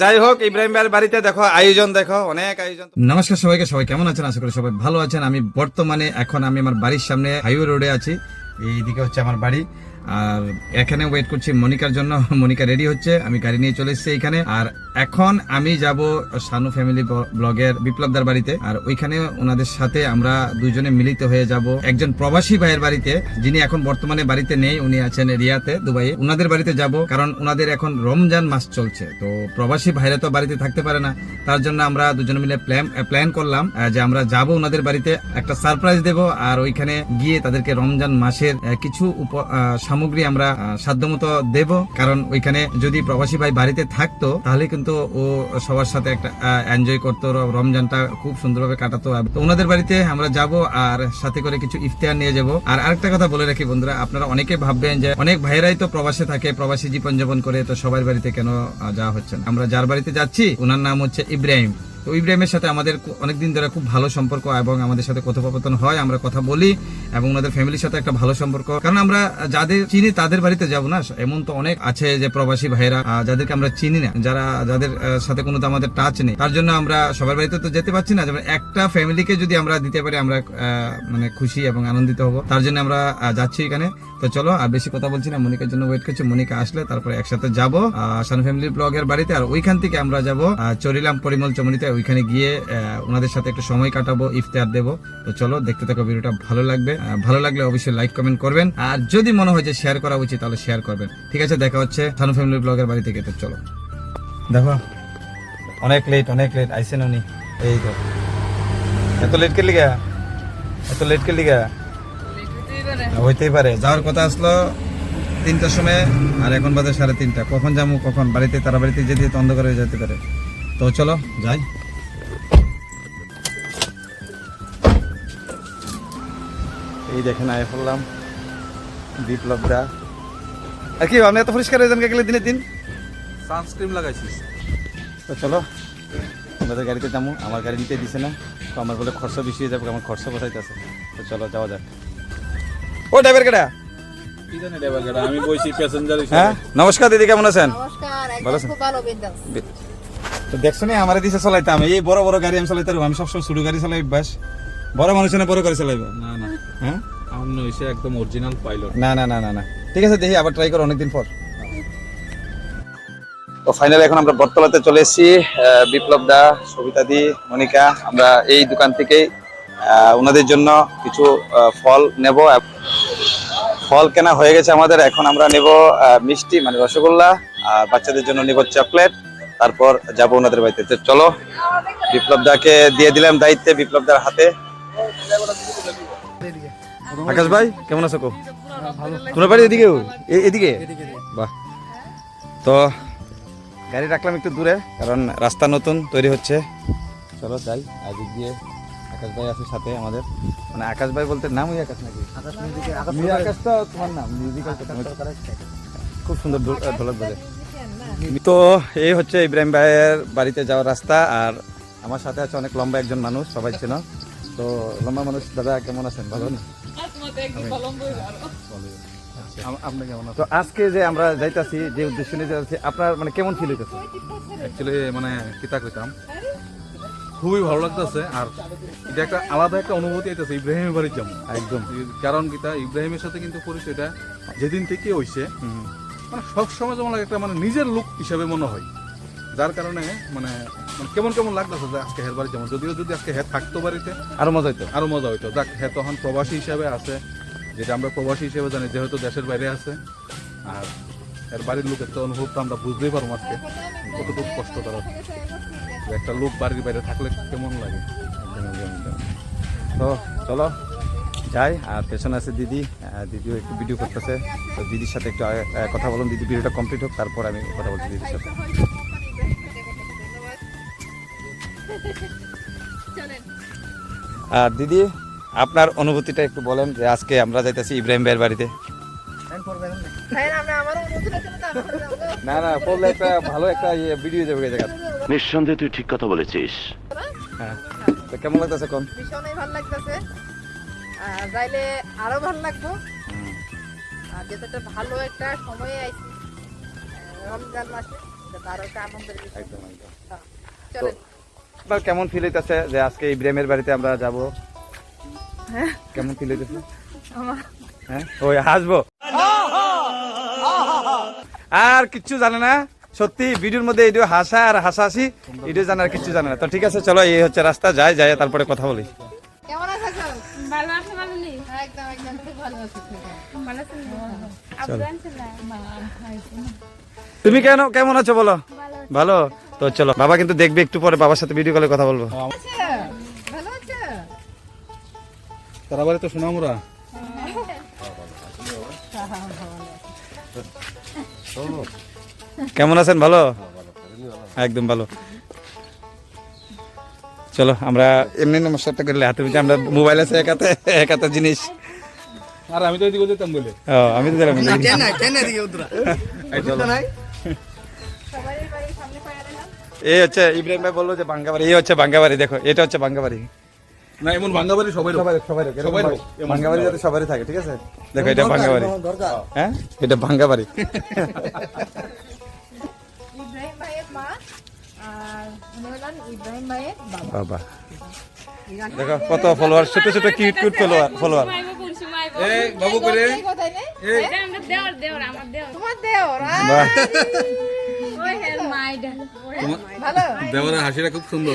যাই হোক ইব্রাহিম ভাইয়ের বাড়িতে দেখো, আয়োজন দেখো, অনেক আয়োজন। নমস্কার সবাইকে, সবাই কেমন আছেন? আশা করি সবাই ভালো আছেন। আমি বর্তমানে এখন আমি আমার বাড়ির সামনে হাইওয়ে রোডে আছি। এইদিকে হচ্ছে আমার বাড়ি। আর এখানে ওয়েট করছি মনিকার জন্য। মনিকা রেডি হচ্ছে। আমি গাড়ি নিয়ে চলে এসেছি এখানে। আর এখন আমি যাব সানু ফ্যামিলি ব্লগের বিপ্লবদার বাড়িতে, আর ওইখানে ওনাদের সাথে আমরা দুজনে মিলিত হয়ে যাব। একজন প্রবাসী ভাইয়ের বাড়িতে, যিনি এখন বর্তমানে বাড়িতে নেই, উনি আছেন রিয়াতে, দুবাইয়ে। ওনাদের বাড়িতে যাব, কারণ ওনাদের এখন রমজান মাস চলছে। তো প্রবাসী ভাইরা তো বাড়িতে থাকতে পারে না, তার জন্য আমরা দুজনে মিলে প্ল্যান প্ল্যান করলাম যে আমরা যাব ওনাদের বাড়িতে, একটা সারপ্রাইজ দেব, আর ওইখানে গিয়ে তাদেরকে রমজান মাসের কিছু সামগ্রী আমরা সাধ্যমতো দেব। কারণ ওইখানে যদি প্রবাসী ভাই বাড়িতে থাকতো, তাহলে কিন্তু ও সবার সাথে একটা এনজয় করতো। রমজানটা খুব সুন্দরভাবে কাটাতো। তো ওনাদের বাড়িতে আমরা যাব আর সাথে করে কিছু ইফতার নিয়ে যাব। আর আরেকটা কথা বলে রাখি বন্ধুরা, আপনারা অনেকে ভাববেন যে অনেক ভাইরাই তো প্রবাসে থাকে, প্রবাসী জীবন যাপন করে, তো সবার বাড়িতে কেন যাওয়া হচ্ছে না? আমরা যার বাড়িতে যাচ্ছি ওনার নাম হচ্ছে ইব্রাহিম। তো ইব্রাহিমের সাথে আমাদের কু- অনেকদিন ধরে খুব ভালো সম্পর্ক এবং আমাদের সাথে কথোপকথন হয়, আমরা কথা বলি এবং ওনাদের ফ্যামিলির সাথে একটা ভালো সম্পর্ক। কারণ আমরা যাদের চিনি তাদের বাড়িতে যাব না, এমন তো অনেক আছে যে প্রবাসী ভাইরা যাদেরকে আমরা চিনি না, যারা যাদের সাথে কোনো আমাদের টাচ নেই। তার জন্য আমরা সবার বাড়িতে তো যেতে পারছি না, যেমন একটা ফ্যামিলিকে যদি আমরা দিতে পারি, আমরা মানে খুশি এবং আনন্দিত হব। তার জন্য আমরা যাচ্ছি এখানে। তো চলো, আর বেশি কথা বলছি না, মনিকার জন্য ওয়েট করছি। মনিকা আসলে, তারপরে একসাথে যাব সান ফ্যামিলি ব্লগের বাড়িতে। আর ওইখান থেকে আমরা যাব চরিলাম পরিমল চমনিতে। ওইখানে গিয়ে ওনাদের সাথে একটু সময় কাটাবো, ইফতার দেবো। তো চলো, দেখতে থাকো ভিডিওটা, ভালো লাগবে। ভালো লাগলে অবশ্যই লাইক কমেন্ট করবেন। আর যদি মনে হয় যে শেয়ার করা উচিত, তাহলে শেয়ার করবেন। ঠিক আছে, দেখা হচ্ছে সান ফ্যামিলি ব্লগের বাড়ি থেকে, তো চলো। দেখো, অনেক লেট অনেক লেট আইসেন উনি। এই তো। এত লেট কে? লিগা এত লেট কে? লিগা হইতেই পারে। যাওয়ার কথা আসলো তিনটার সময়, আর এখন বাজে সাড়ে তিনটা। কখন যাব কখন? বাড়িতে তারা বাড়িতে যেতে অন্ধকার হয়ে যেতে পারে। তো চলো যাই। এই দেখেন আয় পড়লাম বিপ্লব দা আর কি আপনি এত পরিষ্কার হয়ে যান গেলে দিনের দিন? সানস্ক্রিন লাগাইছিস। তো চলো আমাদের গাড়িতে যাব আমার গাড়ি নিতে দিছে না তো আমার বলে খরচা বেশি হয়ে যাবে আমার খরচা আছে তো চলো যাওয়া যাক। ও ড্রাইভার কেডা? কি জানি ড্রাইভার আমি বইছি প্যাসেঞ্জার হ্যাঁ? নমস্কার দিদি কেমন আছেন? নমস্কার ভালো আছেন? তো দেখছ না আমার দিছে চালাইতাম এই বড় বড় গাড়ি আমি চালাইতে আমি সবসময় ছোট গাড়ি চালাই বাস বড় মানুষ না বড় গাড়ি চালাইবো। না না। হ্যাঁ? আমি হইছে একদম অরিজিনাল পাইলট না না না না না। ঠিক আছে দেখি আবার ট্রাই করো অনেকদিন পর। তো ফাইনালি এখন আমরা বটতলাতে চলে এসেছি বিপ্লব দা সবিতা দি মনিকা। আমরা এই দোকান থেকেই ওনাদের জন্য কিছু ফল নেব। ফল কেনা হয়ে গেছে আমাদের এখন আমরা নেব আহ, মিষ্টি মানে রসগোল্লা আর বাচ্চাদের জন্য নেব চকলেট তারপর যাব ওনাদের বাড়িতে। তো চলো বিপ্লব দাকে দিয়ে দিলাম দায়িত্বে বিপ্লব দার হাতে। আকাশ ভাই কেমন আছো কো? তোমার বাড়ি এদিকে এদিকে? বাহ। তো গাড়ি রাখলাম একটু দূরে কারণ রাস্তা নতুন তৈরি হচ্ছে। চলো যাই আদিক দিয়ে আকাশ ভাই আছে সাথে আমাদের। মানে আকাশ ভাই বলতে নাম ওই আকাশ নাকি? আকাশ তো তোমার নাম মিউজিক্যাল খুব সুন্দর ঢোল- ঢোলক বাজে তো এই হচ্ছে ইব্রাহিম ভাইয়ের বাড়িতে যাওয়ার রাস্তা আর আমার সাথে আছে অনেক লম্বা একজন মানুষ সবাই চেনো। তো লম্বা মানুষ দাদা কেমন আছেন? ভালো না তো আজকে যে আমরা যাইতাছি যে উদ্দেশ্য নিয়ে যাচ্ছি আপনার মানে কেমন ফিল হইতেছে? অ্যাকচুয়ালি মানে কিতা কইতাম খুবই ভালো লাগতেছে আর এটা একটা আলাদা একটা অনুভূতি হইতেছে ইব্রাহিমের বাড়ির যেমন একদম। কারণ কিতা ইব্রাহিমের সাথে কিন্তু পরিচয়টা যেদিন থেকে হইছে। মানে সবসময় যেমন লাগে একটা মানে নিজের লোক হিসাবে মনে হয়। যার কারণে মানে মানে কেমন কেমন লাগতেছে যে আজকে হের বাড়ি যেমন যদিও যদি আজকে হ্যাঁ থাকতো বাড়িতে আরও মজা হইতো। আরও মজা হইতো। যাক হ্যাঁ তখন প্রবাসী হিসাবে আছে। যেটা আমরা প্রবাসী হিসেবে জানি যেহেতু দেশের বাইরে আছে। আর এর বাড়ির লোকের তো অনুভবটা আমরা বুঝতেই পারব আজকে কতটুকু কষ্ট তারা। একটা লোক বাড়ির বাইরে থাকলে কেমন লাগে। তো চলো। যাই আর পেছনে আছে দিদি। দিদিও একটু ভিডিও করতেছে। তো দিদির সাথে একটু কথা বলুন। দিদি ভিডিওটা কমপ্লিট হোক তারপর আমি কথা বলছি দিদির সাথে। আর দিদি আপনার অনুভূতিটা একটু বলেন যে আজকে আমরা যাইতেছি ইব্রাহিম ভাইয়ের বাড়িতে। হ্যাঁ না। না পড়লে একটা ভালো একটা ইয়ে ভিডিও যাবে জায়গা নিঃসন্দেহে তুই ঠিক কথা বলেছিস। হ্যাঁ। তো কেমন লাগতেছে কম ভীষণই ভালো লাগতেছে। যাইলে আরও ভালো লাগবো। আর যেহেতু একটা ভালো একটা সময়ে আইছি রমজান মাসে এটা আরও একটা আনন্দের বিষয়। একদম একদম। হ্যাঁ। চলেন। আপনার কেমন ফিল হইতেছে যে আজকে ইব্রাহিমের বাড়িতে আমরা যাব? হ্যাঁ। কেমন ফিল হইতেছে? আমার হ্যাঁ? ওই হাসবো। আর কিচ্ছু জানে না। সত্যি ভিডিওর মধ্যে এডিও হাসা আর হাসাহাসি এডিও জানে আর কিচ্ছু জানে না। তো ঠিক আছে চলো এই হচ্ছে রাস্তা যাই যাই তারপরে কথা বলি। তুমি কেন কেমন আছো বলো? ভালো? তো চলো বাবা কিন্তু দেখবে একটু পরে বাবার সাথে ভিডিও কলে কথা বলব। তারা বাড়ি তো সোনামুরা কেমন আছেন? ভালো? একদম ভালো। চলো আমরা এমনি নমস্কারটা করলে হাতে আমরা মোবাইল আছে এক হাতে এক জিনিস আর আমি তো এদিকে যেতাম বলে। ও, আমি তো সবাই বাড়ির সামনে পাড়া দিলাম এই হচ্ছে ইব্রাহিম ভাই বলল যে বাঙ্গাবাড়ি এই হচ্ছে বাঙ্গাবাড়ি দেখো এটা হচ্ছে বাঙ্গাবাড়ি। না এমন ভাঙ্গা বাড়ি সবাই সবাই সবাই সবাই বাঙ্গাবাড়ি যাতে সবারই থাকে ঠিক আছে? দেখো এটা বাঙ্গাবাড়ি। হ্যাঁ? এটা বাঙ্গাবাড়ি। ইব্রাহিম ভাইয়ের মা আর ইব্রাহিম ভাইয়ের বাবা। বাবা। দেখো কত ফলোয়ার ছোট ছোট কিউট কিউট ফলোয়ার ফলোয়ার এই বাবু করে এই কোথায় নেই এটা আমরা দেওর দেওর আমার দেওর তোমার দেওর ওই হেল মাইডা ভালো? দেওয়ারের হাসিটা খুব সুন্দর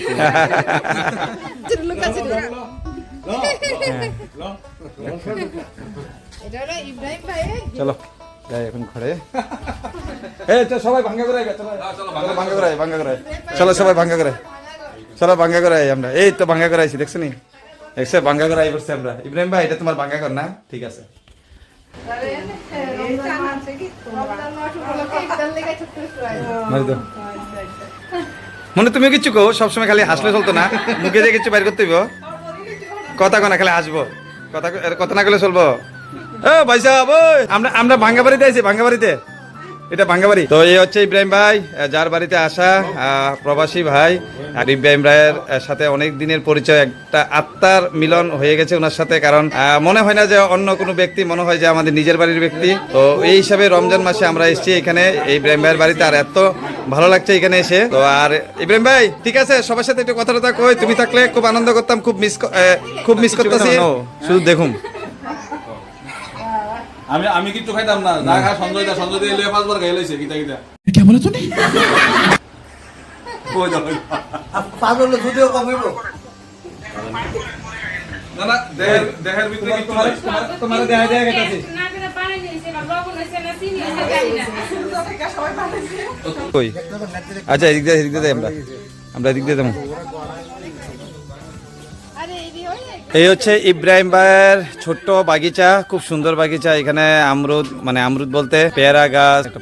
চলো যাই এখন ঘরে। এই তো সবাই ভাঙ্গা করে চলো। ভাঙ্গা করে ভাঙ্গা করে চলো সবাই ভাঙ্গা করে চলো ভাঙ্গা করে আমরা। এই তো ভাঙ্গা করে আইছি দেখছ নি? দেখছ ভাঙ্গা করে আই আমরা। ইব্রাহিম ভাই এটা তোমার ভাঙ্গা কর না? ঠিক আছে। মনে তুমি কিচ্ছু কো সবসময় খালি হাসলে চলতো না? মুখে দিয়ে কিছু বাইর করতে কথা কনা খালি হাসবো। কথা কথা না করলে চলবো? ও ভাই সাহেব ওই আমরা আমরা ভাঙ্গা বাড়িতে আইছি ভাঙ্গা বাড়িতে। এটা ভাঙ্গা বাড়ি? তো এই হচ্ছে ইব্রাহিম ভাই যার বাড়িতে আসা আহ, প্রবাসী ভাই। আর ইব্রাহিম ভাইয়ের সাথে অনেক দিনের পরিচয় একটা আত্মার মিলন হয়ে গেছে ওনার সাথে কারণ আহ, মনে হয় না যে অন্য কোনো ব্যক্তি মনে হয় যে আমাদের নিজের বাড়ির ব্যক্তি। তো এই হিসাবে রমজান মাসে আমরা এসেছি এখানে এই ইব্রাহিম ভাইয়ের বাড়িতে আর এত ভালো লাগছে এখানে এসে। তো আর ইব্রাহিম ভাই ঠিক আছে সবার সাথে একটু কথা টথা কই? তুমি থাকলে খুব আনন্দ করতাম খুব মিস খুব মিস করতেছি। শুধু দেখুন। আমি আমি কিছু খাইতাম না। না খা সঞ্জয় দা সঞ্জয় দা এলে পাঁচবার খাই লাইছে কিতা কিতা। কই দাও না না দেহের দেহের ভিতরে কিছু নাই। তোমার দেখা দেখা গেছে। আচ্ছা এদিক দিয়ে এদিক দিয়ে আমরা। আমরা এদিক দিয়ে যাব। এই হচ্ছে ইব্রাহিম ভাইয়ের ছোট্ট বাগিচা খুব সুন্দর বাগিচা। এখানে আমরুদ মানে আমরুদ বলতে পেয়ারা গাছ একটা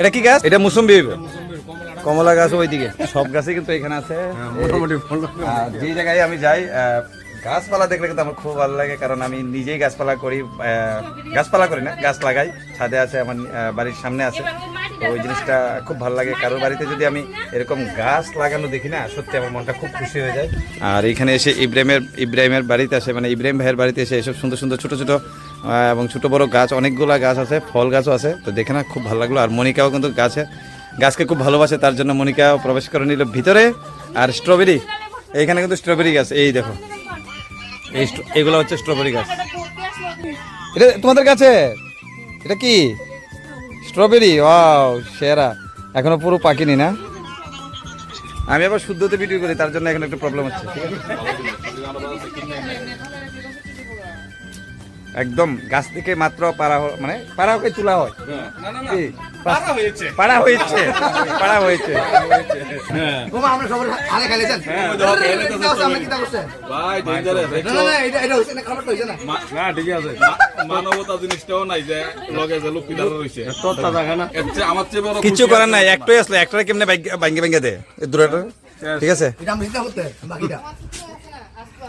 এটা কি গাছ? এটা মুসম্বি কমলা গাছ ওইদিকে। সব গাছই কিন্তু এখানে আছে। মোটামুটি যে জায়গায় আমি যাই গাছপালা দেখলে কিন্তু আমার খুব ভালো লাগে, কারণ আমি নিজেই গাছপালা করি গাছপালা করি না, গাছ লাগাই। ছাদে আছে, আমার বাড়ির সামনে আছে। তো ওই জিনিসটা খুব ভালো লাগে। কারোর বাড়িতে যদি আমি এরকম গাছ লাগানো দেখি না, সত্যি আমার মনটা খুব খুশি হয়ে যায়। আর এখানে এসে ইব্রাহিমের ইব্রাহিমের বাড়িতে আসে মানে ইব্রাহিম ভাইয়ের বাড়িতে এসে এসব সুন্দর সুন্দর ছোট ছোট এবং ছোট বড় গাছ, অনেকগুলো গাছ আছে, ফল গাছও আছে। তো দেখে না খুব ভালো লাগল। আর মনিকাও কিন্তু গাছে, গাছকে খুব ভালোবাসে, তার জন্য মনিকাও প্রবেশ করে নিল ভিতরে। আর স্ট্রবেরি, এইখানে কিন্তু স্ট্রবেরি গাছ, এই দেখো। এই এগুলো হচ্ছে স্ট্রবেরি গাছ। এটা তোমাদের কাছে? এটা কি? স্ট্রবেরি? ও সেরা। এখনও পুরো পাকিনি না? আমি আবার শুদ্ধতে ভিডিও করি, তার জন্য এখন একটু প্রবলেম হচ্ছে। একদম গাছ থেকে মাত্র পাড়া মানে পাড়া হয়ে তোলা হয়। না না না কি? পারা হয়েছে। পাড়া হয়েছে পাড়া হয়েছে। হ্যাঁ। বোমা আমরা সবার আরে খাইলে যান ওই দেখো, খেলে তো দাও, আমরা কি তা করছে? ভাই ডেঞ্জারাস না না না এটা এটা হইছে না খাবারটা হইছে না। না ঠিকই আছে। মা- মানবতা জিনিসটাও নাই যে লগে যে লক্ষ্মী দাঁড়া রয়েছে এর চেয়ে আমার চেয়ে বড় কিচ্ছু খুশি করার নাই একটাই আসলে একটারে কেমনে ভাঙ্গে ভাঙ্গে দে এই ঠিক আছে?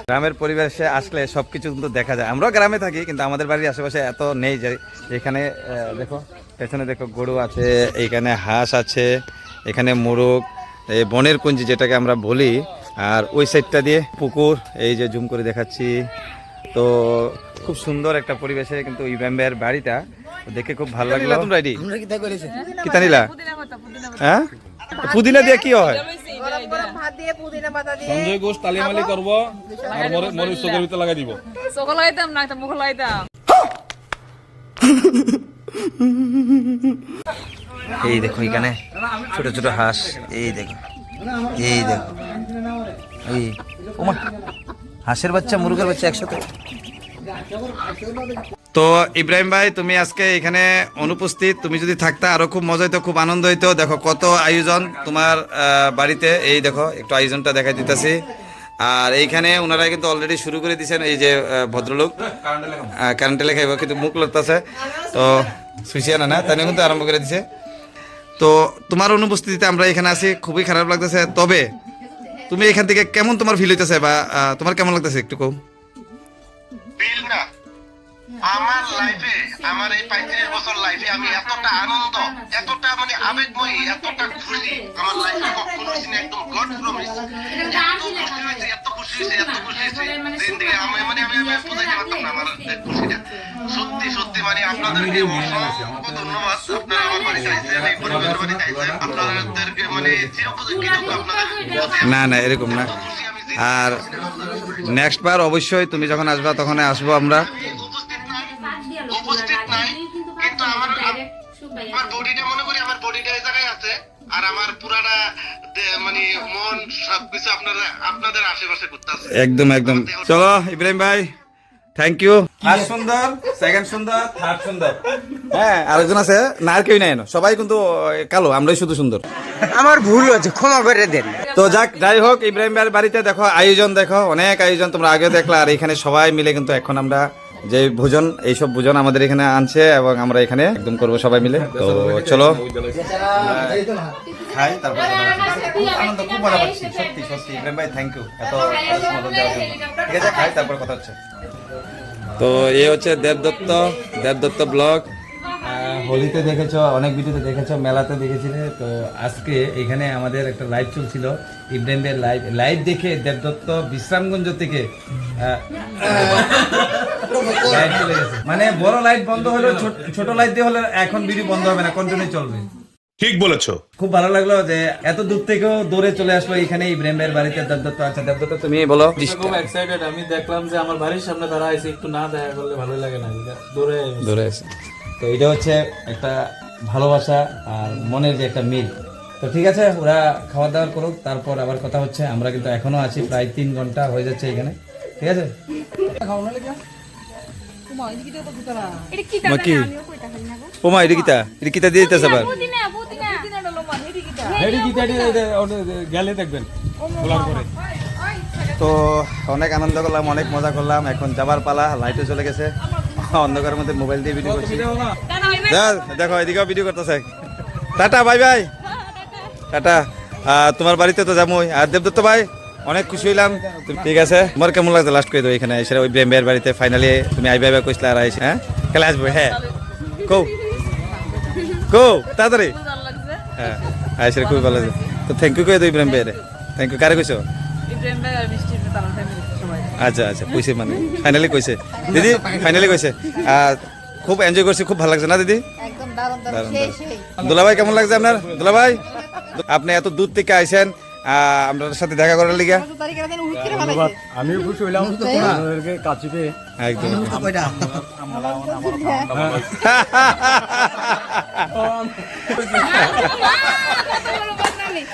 গ্রামের পরিবেশে আসলে সবকিছু কিন্তু দেখা যায়। আমরাও গ্রামে থাকি কিন্তু আমাদের বাড়ির আশেপাশে এত নেই যে এখানে আহ, দেখো পেছনে দেখো গরু আছে এখানে হাঁস আছে এখানে মোরগ এই বনের কুঞ্জি যেটাকে আমরা বলি আর ওই সাইডটা দিয়ে পুকুর এই যে জুম করে দেখাচ্ছি। তো খুব সুন্দর একটা পরিবেশে কিন্তু ইব্রাহিম ভাইয়ের বাড়িটা দেখে খুব ভালো লাগল। তোমরা এটি? কি তাই কিতা নিলা? হ্যাঁ? পুদিনা দিয়ে কি হয়? গরম গরম ভাত দিয়ে পুদিনা পাতা দিয়ে। সঞ্জয় ঘোষ তালিমালি করব আর মরে ভিতরে লাগাই দিব। চোখ লাগাইতাম না একটা মুখ লাগাইতাম এই দেখো এখানে ছোট ছোট হাঁস এই দেখো এই দেখো এই ওমা হাঁসের বাচ্চা মুরগের বাচ্চা একসাথে। তো ইব্রাহিম ভাই, তুমি আজকে এখানে অনুপস্থিত। তুমি যদি থাকতা, আরও খুব মজা হইতো, খুব আনন্দ হইতো। দেখো কত আয়োজন তোমার বাড়িতে। এই দেখো, একটু আয়োজনটা দেখাই দিতেছি। আর এইখানে ওনারা কিন্তু অলরেডি শুরু করে দিয়েছেন এই যে ভদ্রলোক। কারেন্টে লেখাইব কিন্তু মুখ লড়তেছে। তো সুইসিয়ানা না তাই কিন্তু আরম্ভ করে দিছে। তো তোমার অনুপস্থিতিতে আমরা এখানে আছি, খুবই খারাপ লাগতেছে। তবে তুমি এখান থেকে কেমন তোমার ফিল হইতেছে বা তোমার কেমন লাগতেছে একটু কম না। আমার লাইফে আমার এই পঁয়ত্রিশ বছর লাইফে আমি এতটা আনন্দ, এতটা মানে আবেগময়ী, এতটা খুশি। আমার লাইফে কখনো হয়েছে না একদম গড প্রমিস এত খুশি হয়েছে, এত খুশি হয়েছে, এত খুশি হয়েছে। আমি মানে আমি আমি বুঝাইতে পারতাম না আমার খুশিটা। সত্যি সত্যি মানে আপনাদেরকে অসংখ্য ধন্যবাদ। আপনারা আমার পরিবারের আপনাদেরকে মানে না না, এরকম না। আর নেক্সট বার অবশ্যই তুমি যখন আসবা তখন আসব আমরা। এই জায়গায় আছে আর আমার পুরাটা মানে মন সবকিছু আপনারা আপনাদের আশেপাশে করতে আছে একদম একদম। চলো ইব্রাহিম ভাই থ্যাংক ইউ ফার্স্ট সুন্দর সেকেন্ড সুন্দর থার্ড সুন্দর। হ্যাঁ আরেকজন আছে না আর কেউ নাই সবাই কিন্তু কালো আমরাই শুধু সুন্দর। আমার ভুল হচ্ছে ক্ষমা করে দেন। তো যাক যাই হোক ইব্রাহিম ভাইয়ের বাড়িতে দেখো আয়োজন দেখো অনেক আয়োজন তোমরা আগে দেখলা আর এখানে সবাই মিলে কিন্তু এখন আমরা যে ভোজন এইসব ভোজন আমাদের এখানে আনছে এবং আমরা এখানে একদম করব সবাই মিলে। তো চলো। খাই তারপর আনন্দ খুব মজা পাচ্ছি সত্যি সত্যি। ইব্রাহিম ভাই থ্যাংক ইউ এত এত সুন্দর জন্য ঠিক আছে খাই তারপর কথা হচ্ছে। তো এ হচ্ছে দেবদত্ত দেবদত্ত ব্লগ। হোলিতে দেখেছ অনেক ভিডিওতে দেখেছ মেলাতে দেখেছিলে। তো আজকে এখানে আমাদের একটা লাইভ চলছিল ইব্রাহিম ভাইয়ের লাইভ লাইভ দেখে দেবদত্ত বিশ্রামগঞ্জ থেকে লাইট চলে গেছে মানে বড় লাইট বন্ধ হলো ছোট- লাইট দিয়ে হলে এখন ভিডিও বন্ধ হবে না কন্টিনিউ চলবে। ঠিক বলেছ। খুব ভালো লাগল যে এত দূর থেকেও দৌড়ে চলে আসলো এখানে ইব্রাহিম ভাইয়ের বাড়িতে। দেবদত্ত আচ্ছা দেবদত্ত তুমি বলো। খুব এক্সাইটেড আমি দেখলাম যে আমার বাড়ির সামনে দাঁড়া আছে একটু না দেখা করলে ভালো লাগে না দূরে ধরে আছে। তো এটা হচ্ছে একটা ভালোবাসা আর মনের যে একটা মিল। তো ঠিক আছে ওরা খাওয়া দাওয়া করুক তারপর আবার কথা হচ্ছে। আমরা কিন্তু এখনও আছি প্রায় তিন ঘণ্টা হয়ে যাচ্ছে এখানে। ঠিক আছে? কি ওমা এটা কিতা? এটা কিতা দিয়ে দিতেছে আবার? গেলে দেখবেন তো অনেক আনন্দ করলাম অনেক মজা করলাম এখন যাবার পালা লাইটও চলে গেছে। অন্ধকারের মধ্যে মোবাইল দিয়ে ভিডিও করছি। দেখো এদিকেও ভিডিও করতেছে। Tata bye bye tata. তোমার বাড়িতে তো যাবোই। আর দেবদত্ত ভাই? অনেক খুশি হইলাম। তুমি- ঠিক আছে? তোমার কেমন লাগছে লাস্ট করে দাও এখানে? এসে ওই ব্রেম বাড়িতে ফাইনালি তুমি আই বাই বাই কইসলে আর আইসে হ্যাঁ? খেলে আসব হ্যাঁ। কৌ কৌ তাড়াতাড়ি। হ্যাঁ আইসে খুবই ভালো লাগছে। তো থ্যাংক ইউ করে দিই ইব্রাহিম ভাইয়ের থ্যাংক ইউ কারে কইছো? আচ্ছা আচ্ছা কইছে মানে। ফাইনালি কইছে। দিদি ফাইনালি কইছে। আর খুব এনজয় করছি খুব ভালো লাগছে না দিদি? দুলাভাই কেমন লাগছে আপনার? দুলাভাই? আপনি এত দূর থেকে আইছেন আহ, আপনার সাথে দেখা করার লিগা। কত তারিখের দিন উইক করে ভালো আমিও খুশি হইলাম আপনাদেরকে কাছে পেয়ে একদম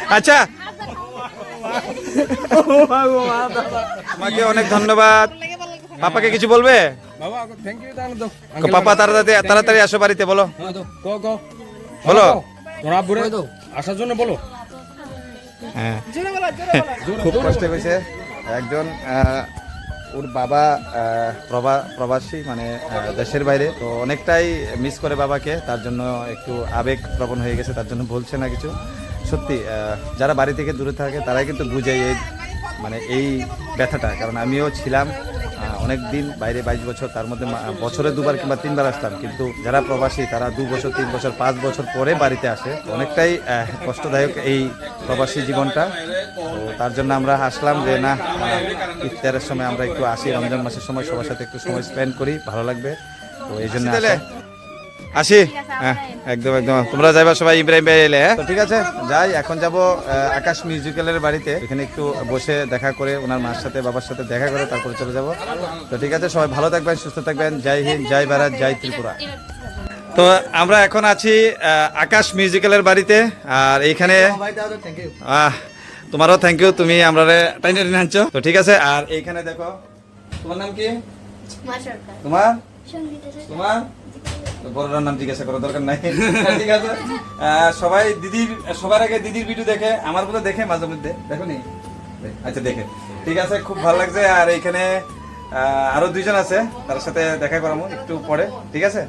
আচ্ছা। তোমাকে অনেক ধন্যবাদ। পাপাকে কিছু বলবে? বাবা থ্যাংক ইউ তাহলে তো পাপা তাড়াতাড়ি তাড়াতাড়ি আসো বাড়িতে বলো। কো বলো। আসার জন্য বলো। হ্যাঁ খুব কষ্ট হয়েছে। একজন ওর বাবা প্রবা প্রবাসী মানে দেশের বাইরে। তো অনেকটাই মিস করে বাবাকে। তার জন্য একটু আবেগ প্রবণ হয়ে গেছে, তার জন্য বলছে না কিছু। সত্যি যারা বাড়ি থেকে দূরে থাকে, তারাই কিন্তু বুঝে এই মানে এই ব্যথাটা। কারণ আমিও ছিলাম অনেক দিন বাইরে বাইশ বছর তার মধ্যে বছরে দুবার কিংবা তিনবার আসতাম। কিন্তু যারা প্রবাসী তারা দু বছর তিন বছর পাঁচ বছর পরে বাড়িতে আসে। অনেকটাই কষ্টদায়ক এই প্রবাসী জীবনটা। তো তার জন্য আমরা আসলাম যে না ইফতারের সময় আমরা একটু আসি রমজান মাসের সময় সবার সাথে একটু সময় স্পেন্ড করি ভালো লাগবে। তো এই জন্য আসা। হ্যাঁ একদম একদম। তোমরা যাইবা সবাই ইব্রাহিম ভাই এলে হ্যাঁ? ঠিক আছে যাই এখন যাব আকাশ মিউজিক্যালের বাড়িতে। এখানে একটু বসে দেখা করে ওনার মার সাথে বাবার সাথে দেখা করে তারপরে চলে যাব। তো ঠিক আছে সবাই ভালো থাকবেন সুস্থ থাকবেন। জয় হিন্দ জয় ভারত জয় ত্রিপুরা। তো আমরা এখন আছি আকাশ মিউজিক্যালের বাড়িতে আর এইখানে আহ, তোমারও থ্যাংক ইউ তুমি আমরা টাইনে টেনে আনছো। তো ঠিক আছে আর এইখানে দেখো তোমার নাম কি? তোমার? তোমার? বড়রার নাম জিজ্ঞাসা করার দরকার নাই। ঠিক আছে। সবাই দিদির সবার আগে দিদির ভিডিও দেখে আমার বলে দেখে মাঝে মধ্যে। দেখো নি? আচ্ছা দেখে। ঠিক আছে খুব ভালো লাগছে। আর এইখানে আহ, আরও দুইজন আছে। তার সাথে দেখা করামো একটু পরে। ঠিক আছে?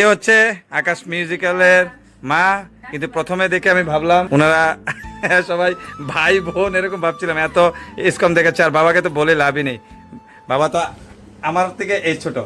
এ হচ্ছে আকাশ মিউজিক্যালের মা। কিন্তু প্রথমে দেখে আমি ভাবলাম ওনারা সবাই ভাই বোন এরকম ভাবছিলাম। এত ইসকম দেখাচ্ছে আর বাবাকে তো বলে লাভই নেই। বাবা তো আমার থেকে এই ছোট।